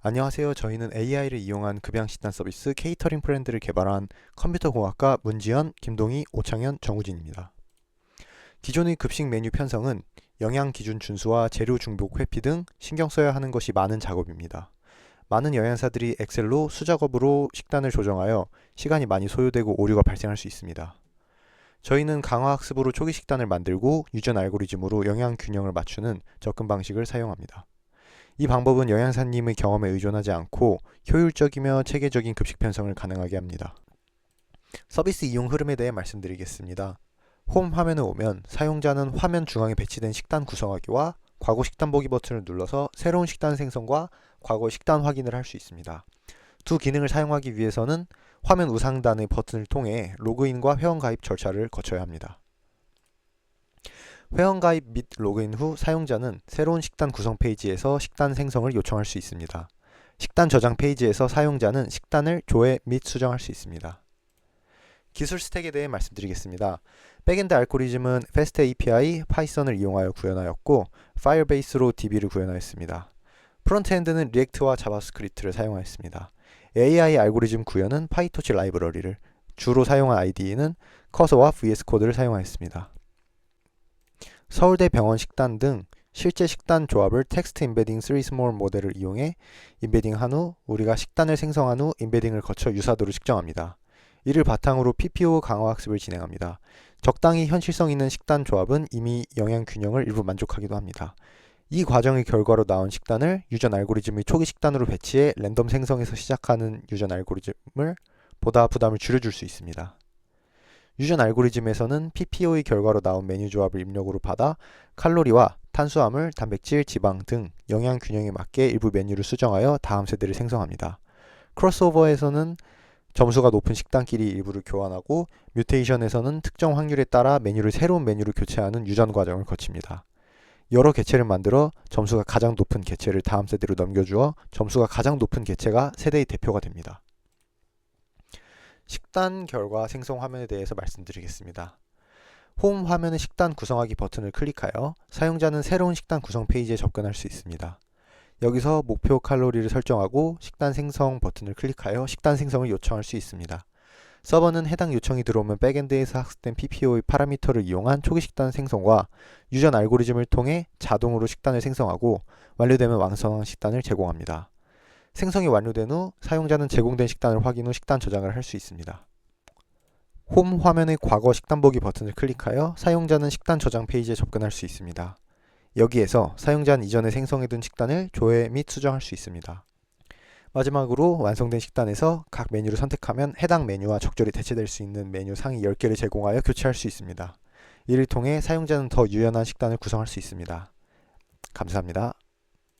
안녕하세요. 저희는 AI를 이용한 급양 식단 서비스 케이터링 브랜드를 개발한 컴퓨터 공학과 문지연, 김동희, 오창현, 정우진입니다. 기존의 급식 메뉴 편성은 영양 기준 준수와 재료 중복 회피 등 신경 써야 하는 것이 많은 작업입니다. 많은 영양사들이 엑셀로 수작업으로 식단을 조정하여 시간이 많이 소요되고 오류가 발생할 수 있습니다. 저희는 강화학습으로 초기 식단을 만들고 유전 알고리즘으로 영양 균형을 맞추는 접근 방식을 사용합니다. 이 방법은 영양사님의 경험에 의존하지 않고 효율적이며 체계적인 급식 편성을 가능하게 합니다. 서비스 이용 흐름에 대해 말씀드리겠습니다. 홈 화면에 오면 사용자는 화면 중앙에 배치된 식단 구성하기와 과거 식단 보기 버튼을 눌러서 새로운 식단 생성과 과거 식단 확인을 할 수 있습니다. 두 기능을 사용하기 위해서는 화면 우상단의 버튼을 통해 로그인과 회원 가입 절차를 거쳐야 합니다. 회원 가입 및 로그인 후 사용자는 새로운 식단 구성 페이지에서 식단 생성을 요청할 수 있습니다. 식단 저장 페이지에서 사용자는 식단을 조회 및 수정할 수 있습니다. 기술 스택에 대해 말씀드리겠습니다. 백엔드 알고리즘은 FAST API, 파이썬을 이용하여 구현하였고 파이어베이스로 DB를 구현하였습니다. 프론트엔드는 리액트와 자바스크립트를 사용하였습니다. AI 알고리즘 구현은 파이토치 라이브러리를 주로 사용한 IDE는 커서와 VS 코드를 사용하였습니다. 서울대 병원 식단 등 실제 식단 조합을 텍스트 임베딩 3 스몰 모델을 이용해 임베딩 한 후 우리가 식단을 생성한 후 임베딩을 거쳐 유사도를 측정합니다. 이를 바탕으로 PPO 강화 학습을 진행합니다. 적당히 현실성 있는 식단 조합은 이미 영양 균형을 일부 만족하기도 합니다. 이 과정의 결과로 나온 식단을 유전 알고리즘의 초기 식단으로 배치해 랜덤 생성에서 시작하는 유전 알고리즘을 보다 부담을 줄여줄 수 있습니다. 유전 알고리즘에서는 PPO의 결과로 나온 메뉴 조합을 입력으로 받아 칼로리와 탄수화물, 단백질, 지방 등 영양 균형에 맞게 일부 메뉴를 수정하여 다음 세대를 생성합니다. 크로스오버에서는 점수가 높은 식단끼리 일부를 교환하고 뮤테이션에서는 특정 확률에 따라 메뉴를 새로운 메뉴로 교체하는 유전 과정을 거칩니다. 여러 개체를 만들어 점수가 가장 높은 개체를 다음 세대로 넘겨주어 점수가 가장 높은 개체가 세대의 대표가 됩니다. 식단 결과 생성 화면에 대해서 말씀드리겠습니다. 홈 화면의 식단 구성하기 버튼을 클릭하여 사용자는 새로운 식단 구성 페이지에 접근할 수 있습니다. 여기서 목표 칼로리를 설정하고 식단 생성 버튼을 클릭하여 식단 생성을 요청할 수 있습니다. 서버는 해당 요청이 들어오면 백엔드에서 학습된 PPO의 파라미터를 이용한 초기 식단 생성과 유전 알고리즘을 통해 자동으로 식단을 생성하고 완료되면 완성한 식단을 제공합니다. 생성이 완료된 후 사용자는 제공된 식단을 확인 후 식단 저장을 할 수 있습니다. 홈 화면의 과거 식단 보기 버튼을 클릭하여 사용자는 식단 저장 페이지에 접근할 수 있습니다. 여기에서 사용자는 이전에 생성해둔 식단을 조회 및 수정할 수 있습니다. 마지막으로 완성된 식단에서 각 메뉴를 선택하면 해당 메뉴와 적절히 대체될 수 있는 메뉴 상위 10개를 제공하여 교체할 수 있습니다. 이를 통해 사용자는 더 유연한 식단을 구성할 수 있습니다. 감사합니다.